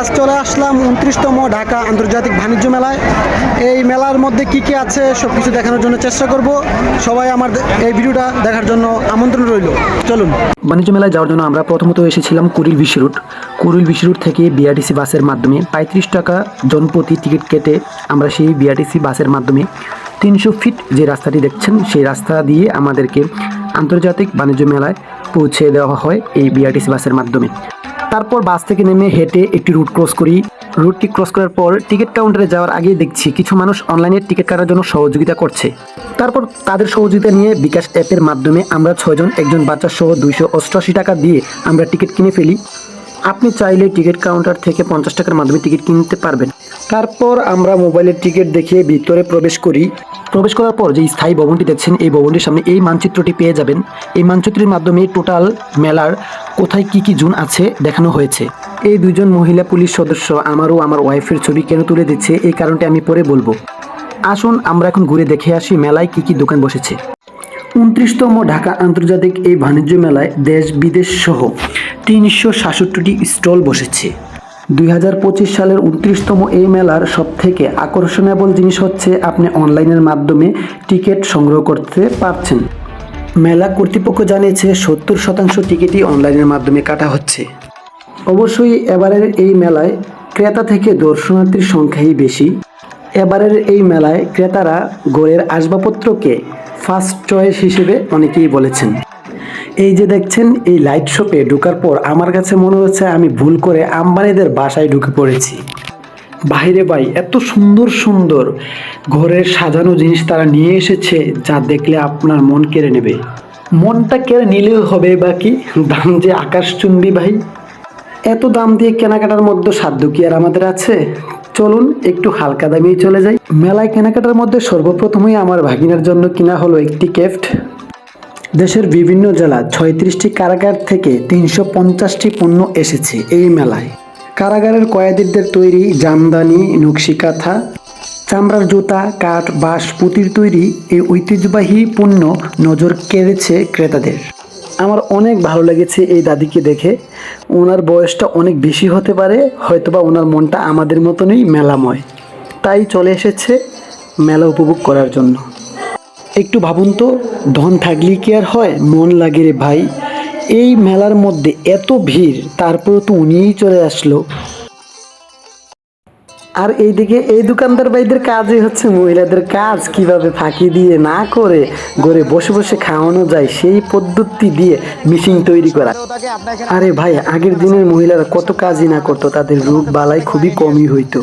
আজ চলে আসলাম উনত্রিশতম ঢাকা আন্তর্জাতিক বাণিজ্য মেলায়। এই মেলার মধ্যে কি কি আছে সব কিছু দেখানোর জন্য চেষ্টা করব। সবাই আমার এই ভিডিওটা দেখার জন্য আমন্ত্রণ রইল। চলুন। বাণিজ্য মেলায় যাওয়ার জন্য আমরা প্রথমত এসেছিলাম কুড়িল বিশি রুট। কুড়িল বিশি রুট থেকে বিআরটিসি বাসের মাধ্যমে পঁয়ত্রিশ টাকা জনপ্রতি টিকিট কেটে আমরা সেই বিআরটিসি বাসের মাধ্যমে তিনশো ফিট যে রাস্তাটি দেখছেন, সেই রাস্তা দিয়ে আমাদেরকে আন্তর্জাতিক বাণিজ্য মেলায় পৌঁছে দেওয়া হয় এই বিআরটিসি বাসের মাধ্যমে। তারপর বাস থেকে নেমে হেঁটে একটি রুট ক্রস করি। রুটটি ক্রস করার পর টিকিট কাউন্টারে যাওয়ার আগেই দেখছি কিছু মানুষ অনলাইনে টিকিট কাটার জন্য সহযোগিতা করছে। তারপর তাদের সহযোগিতা নিয়ে বিকাশ অ্যাপের মাধ্যমে আমরা ছয়জন, একজন বাচ্চা সহ দুইশো অষ্টআশি টাকা দিয়ে আমরা টিকিট কিনে ফেলি। আপনি চাইলে টিকিট কাউন্টার থেকে পঞ্চাশ টাকার মাধ্যমে টিকিট কিনতে পারবেন। তারপর আমরা মোবাইলের টিকিট দেখিয়ে ভিতরে প্রবেশ করি। প্রবেশ করার পর যে স্থায়ী ভবনটি দেখছেন, এই ভবনটির সামনে এই মানচিত্রটি পেয়ে যাবেন। এই মানচিত্রের মাধ্যমে টোটাল মেলার কোথায় কি কি জোন আছে দেখানো হয়েছে। এই দুজন মহিলা পুলিশ সদস্য আমারও আমার ওয়াইফের ছবি কেন তুলে দিচ্ছে, এই কারণটি আমি পরে বলব। আসুন, আমরা এখন ঘুরে দেখে আসি মেলায় কি কি দোকান বসেছে। উনত্রিশতম ঢাকা আন্তর্জাতিক এই বাণিজ্য মেলায় দেশ বিদেশ সহ তিনশো সাতষট্টিটি স্টল বসেছে। দুই হাজার পঁচিশ সালের উনত্রিশতম এই মেলার সব সবথেকে আকর্ষণীয় জিনিস হচ্ছে আপনি অনলাইনের মাধ্যমে টিকিট সংগ্রহ করতে পারছেন। মেলা কর্তৃপক্ষ জানিয়েছে সত্তর শতাংশ টিকিটই অনলাইনের মাধ্যমে কাটা হচ্ছে। অবশ্যই এবারের এই মেলায় ক্রেতা থেকে দর্শনার্থীর সংখ্যাই বেশি। এবারের এই মেলায় ক্রেতারা ঘরের আসবাবপত্রকে ফার্স্ট চয়েস হিসেবে অনেকেই বলেছেন। এই যে দেখছেন, এই লাইট শপে ঢোকার পর আমার কাছে মনে হচ্ছে আমি ভুল করে আম্বানিদের বাসায় ঢুকে পড়েছি। বাইরে ভাই, এত সুন্দর সুন্দর ঘরের সাজানো জিনিস তারা নিয়ে এসেছে যা দেখলে আপনার মন কেড়ে নেবে। মনটা কেড়ে নিলেও হবে বা কি? দাম যে আকাশ চুম্বি ভাই। এত দাম দিয়ে কেনাকাটার মধ্যে সাধ্য কি আর আমাদের আছে? চলুন, একটু হালকা দামেই চলে যাই। মেলায় কেনাকাটার মধ্যে সর্বপ্রথমই আমার ভাগিনার জন্য কিনা হলো একটি কেফট দেশের বিভিন্ন জেলা ছয়ত্রিশটি কারাগার থেকে তিনশো পঞ্চাশটি পণ্য এসেছে এই মেলায়। কারাগারের কয়েদিদের তৈরি জামদানি, নকশিকাথা, চামড়ার জুতা, কাঠ, বাঁশ, পুতির তৈরি এই ঐতিহ্যবাহী পণ্য নজর কেড়েছে ক্রেতাদের। আমার অনেক ভালো লেগেছে এই দাদিকে দেখে। ওনার বয়সটা অনেক বেশি হতে পারে, হয়তোবা ওনার মনটা আমাদের মতনই মেলাময়। তাই চলে এসেছে মেলা উপভোগ করার জন্য। একটু ভাবুন তো, ধন থাকলে কি আর হয়? মন লাগে রে ভাই। এই মেলার মধ্যে এত ভিড় তারপরে তো উনিই চলে আসলো। আর এইদিকে এই দোকানদার ভাইদের কাজই হচ্ছে মহিলাদের কাজ। কীভাবে ফাঁকি দিয়ে না করে ঘরে বসে বসে খাওয়ানো যায়, সেই পদ্ধতি দিয়ে মেশিন তৈরি করা। আরে ভাই, আগের দিনের মহিলারা কত কাজই না করতো, তাদের রোগ বালাই খুবই কমই হইতো।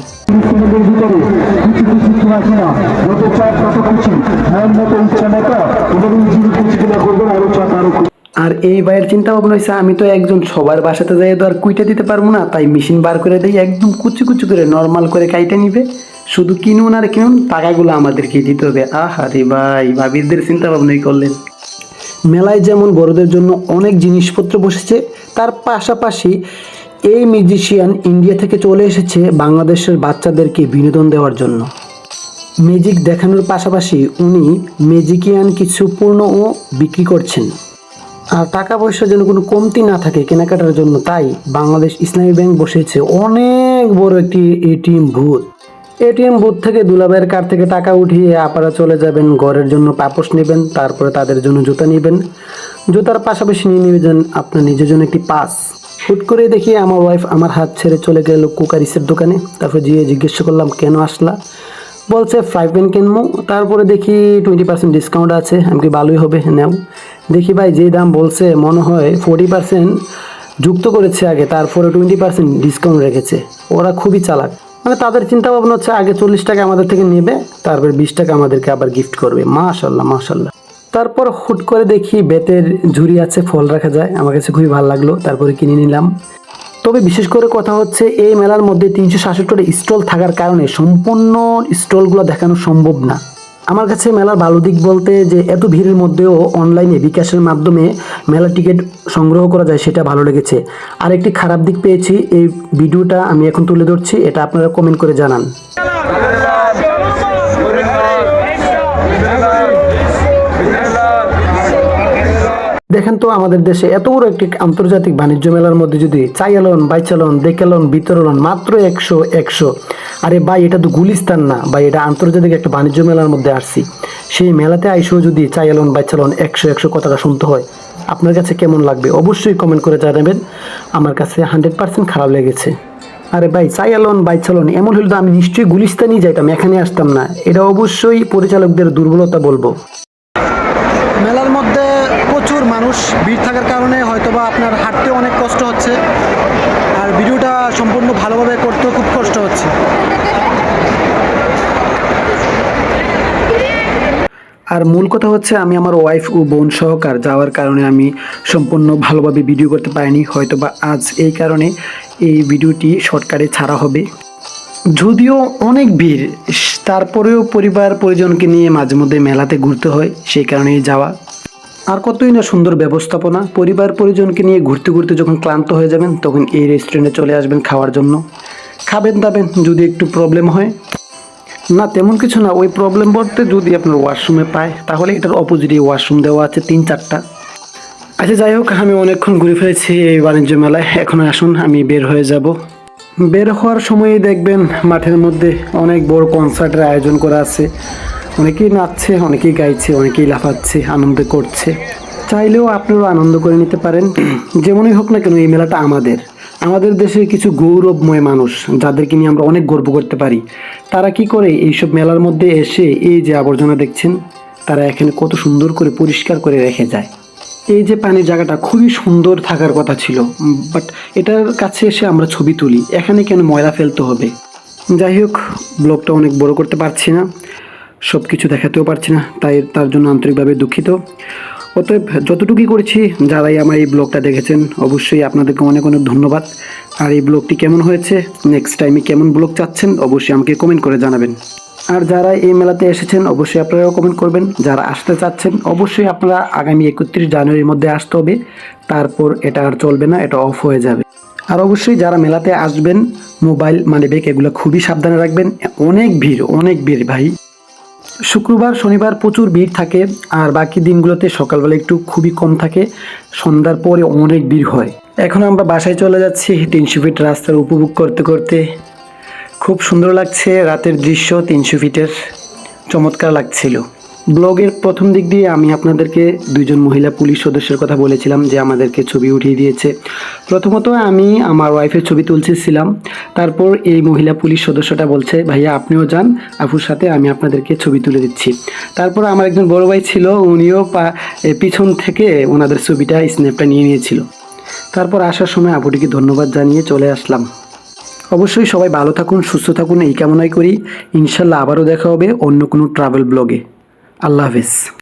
করবেন আরও এই ভাইয়ের চিন্তা ভাবনা হয়েছে আমি তো একজন সবার বাসাতে যাই তো আর কুইটা দিতে পারব না, তাই মেশিন বার করে দিই, একদম কুচি কুচি করে নর্মাল করে কাইটা নিবে। শুধু কিনুন আর কিনুন, টাকাগুলো আমাদেরকে দিতে হবে। আহা রে ভাই ভাবিদের চিন্তা ভাবনাই করলেন। মেলায় যেমন বড়দের জন্য অনেক জিনিসপত্র বসেছে, তার পাশাপাশি এই মিউজিশিয়ান ইন্ডিয়া থেকে চলে এসেছে বাংলাদেশের বাচ্চাদেরকে বিনোদন দেওয়ার জন্য। ম্যাজিক দেখানোর পাশাপাশি উনি ম্যাজিকিয়ান কিছু পণ্যও বিক্রি করছেন। আর টাকা পয়সা যেন কোনো কমতি না থাকে কেনাকাটার জন্য, তাই বাংলাদেশ ইসলামী ব্যাংক বসেছে অনেক বড় একটি এটিএম বুথ। এটিএম বুথ থেকে দুলাভাইয়ের কার থেকে টাকা উঠিয়ে আপনারা চলে যাবেন, ঘরের জন্য পাপোশ নেবেন, তারপরে তাদের জন্য জুতা নেবেন। জুতার পাশাপাশি নিয়ে নেবেন আপনার নিজের জন্য একটি পাস। হুট করে দেখি আমার ওয়াইফ আমার হাত ছেড়ে চলে গেল কুকারিসের দোকানে। তারপর গিয়ে জিজ্ঞেস করলাম, কেন আসলা? বলছে ফ্রাই প্যান কিনবো। তারপরে দেখি টোয়েন্টি পার্সেন্ট ডিসকাউন্ট আছে। আমি কি ভালোই হবে? নেও। দেখি ভাই যে দাম বলছে, মনে হয় ফোর্টি পার্সেন্ট যুক্ত করেছে আগে, তারপরে টোয়েন্টি পার্সেন্ট ডিসকাউন্ট রেখেছে। ওরা খুবই চালাক। মানে তাদের চিন্তা ভাবনা হচ্ছে, আগে চল্লিশ টাকা আমাদের থেকে নেবে, তারপর বিশ টাকা আমাদেরকে আবার গিফট করবে। মাশাল্লাহ মাশাল্লাহ। তারপর হুট করে দেখি বেতের ঝুড়ি আছে, ফল রাখা যায়। আমার কাছে খুবই ভালো লাগল। তারপরে কিনে নিলাম। তবে বিশেষ করে কথা হচ্ছে এই মেলার মধ্যে তিনশো সাতষট্টি স্টল থাকার কারণে সম্পূর্ণ স্টলগুলো দেখানো সম্ভব না। আমার কাছে মেলার ভালো দিক বলতে যে এত ভিড়ের মধ্যেও অনলাইনে বিকাশের মাধ্যমে মেলা টিকিট সংগ্রহ করা যায় সেটা ভালো লেগেছে। আর একটি খারাপ দিক পেয়েছি, এই ভিডিওটা আমি এখন তুলে ধরছি, এটা আপনারা কমেন্ট করে জানান। দেখেন তো আমাদের দেশে এত বড় একটি আন্তর্জাতিক বাণিজ্য মেলার মধ্যে যদি চাইয়ালন বাইচালন, দেকালন বিতরণ মাত্র একশো একশো। আরে ভাই, এটা তো গুলিস্তান না। ভাই, এটা আন্তর্জাতিক একটা বাণিজ্য মেলার মধ্যে আসছি। সেই মেলাতে আইসেও যদি চাইয়ালন বাইচালন, একশো একশো কথাটা শুনতে হয়, আপনার কাছে কেমন লাগবে? অবশ্যই কমেন্ট করে জানাবেন। আমার কাছে হান্ড্রেড পার্সেন্ট খারাপ লেগেছে। আরে ভাই চাইয়ালন বাইচালন, এমন হলে তো আমি নিশ্চয়ই গুলিস্তানই যাইতাম, এখানে আসতাম না। এটা অবশ্যই পরিচালকদের দুর্বলতা বলব। মেলার মধ্যে প্রচুর মানুষ ভিড় থাকার কারণে হয়তোবা আপনার হাঁটতে অনেক কষ্ট হচ্ছে। আর ভিডিওটা সম্পূর্ণ ভালোভাবে করতেও খুব কষ্ট হচ্ছে। আর মূল কথা হচ্ছে আমি আমার ওয়াইফ ও বোন সহকার, যাওয়ার কারণে আমি সম্পূর্ণ ভালোভাবে ভিডিও করতে পারিনি। হয়তো বা আজ এই কারণে এই ভিডিওটি শর্টকাটে ছাড়া হবে। যদিও অনেক ভিড় তারপরেও পরিবার পরিজনকে নিয়ে মাঝে মধ্যে মেলাতে ঘুরতে হয়, সেই কারণেই যাওয়া। আর কতই না সুন্দর ব্যবস্থাপনা, পরিবার পরিজনকে নিয়ে ঘুরতে ঘুরতে যখন ক্লান্ত হয়ে যাবেন, তখন এই রেস্টুরেন্টে চলে আসবেন খাওয়ার জন্য। খাবেন দাবেন, যদি একটু প্রবলেম হয়। না, তেমন কিছু না, ওই প্রবলেম বলতে যদি আপনার ওয়াশরুমে পায়, তাহলে এটার অপোজিটে ওয়াশরুম দেওয়া আছে তিন চারটা। আচ্ছা যাই হোক, আমি অনেকক্ষণ ঘুরে ফেলেছি এই বাণিজ্য মেলায়, এখন আসুন, আমি বের হয়ে যাব। বের হওয়ার সময়ই দেখবেন মাঠের মধ্যে অনেক বড় কনসার্টের আয়োজন করা আছে। অনেকেই নাচছে, অনেকেই গাইছে, অনেকেই লাফাচ্ছে, আনন্দ করছে। চাইলেও আপনারাও আনন্দ করে নিতে পারেন। যেমনই হোক না কেন, এই মেলাটা আমাদের। আমাদের দেশের কিছু গৌরবময় মানুষ, যাদেরকে নিয়ে আমরা অনেক গর্ব করতে পারি, তারা কি করে এইসব মেলার মধ্যে এসে এই যে আবর্জনা দেখছেন, তারা এখানে কত সুন্দর করে পরিষ্কার করে রেখে যায়। এই যে পানির জায়গাটা খুবই সুন্দর থাকার কথা ছিল বাট এটার কাছে এসে আমরা ছবি তুলি। এখানে কেন ময়লা ফেলতে হবে? যাই হোক, ব্লগটা অনেক বড় করতে পারছি না সব কিছু দেখাতেও পারছি না, তাই তার জন্য আন্তরিকভাবে দুঃখিত। অতএব যতটুকুই করেছি, যারাই আমার এই ব্লগটা দেখেছেন, অবশ্যই আপনাদেরকে অনেক অনেক ধন্যবাদ। আর এই ব্লগটি কেমন হয়েছে নেক্সট টাইমে কেমন ব্লগ চাচ্ছেন, অবশ্যই আমাকে কমেন্ট করে জানাবেন। আর যারা এই মেলাতে এসেছেন, অবশ্যই আপনারাও কমেন্ট করবেন। যারা আসতে চাচ্ছেন, অবশ্যই আপনারা আগামী একত্রিশ জানুয়ারির মধ্যে আসতে হবে। তারপর এটা আর চলবে না, এটা অফ হয়ে যাবে। আর অবশ্যই যারা মেলাতে আসবেন মোবাইল মানে ব্যাগ এগুলো খুবই সাবধানে রাখবেন। অনেক ভিড় অনেক ভিড় ভাই। শুক্রবার, শনিবার প্রচুর ভিড় থাকে, আর বাকি দিনগুলোতে সকালবেলা একটু খুবই কম থাকে। সন্ধ্যার পরে অনেক ভিড় হয়। এখন আমরা বাসায় চলে যাচ্ছি, তিনশো রাস্তার উপভোগ করতে করতে। খুব সুন্দর লাগছে রাতের দৃশ্য তিনশো ফিটের, চমৎকার লাগছিল। ব্লগের প্রথম দিক দিয়ে আমি আপনাদেরকে দুইজন মহিলা পুলিশ সদস্যের কথা বলেছিলাম যে আমাদেরকে ছবি উঠিয়ে দিয়েছে। প্রথমত আমি আমার ওয়াইফের ছবি তুলছিলাম, তারপর এই মহিলা পুলিশ সদস্যটা বলছে, ভাইয়া, আপনিও যান, আপুর সাথে আমি আপনাদেরকে ছবি তুলে দিচ্ছি। তারপর আমার একজন বড় ভাই ছিল, উনিও পা- পিছন থেকে ওনাদের ছবিটা স্ন্যাপটা নিয়ে নিয়েছিল। তারপর আসার সময় আপুটিকে ধন্যবাদ জানিয়ে চলে আসলাম। অবশ্যই সবাই ভালো থাকুন, সুস্থ থাকুন, এই কামনাই করি। ইনশাল্লাহ আবারও দেখা হবে অন্য কোনো ট্রাভেল ব্লগে আল্লাহ হাফেজ।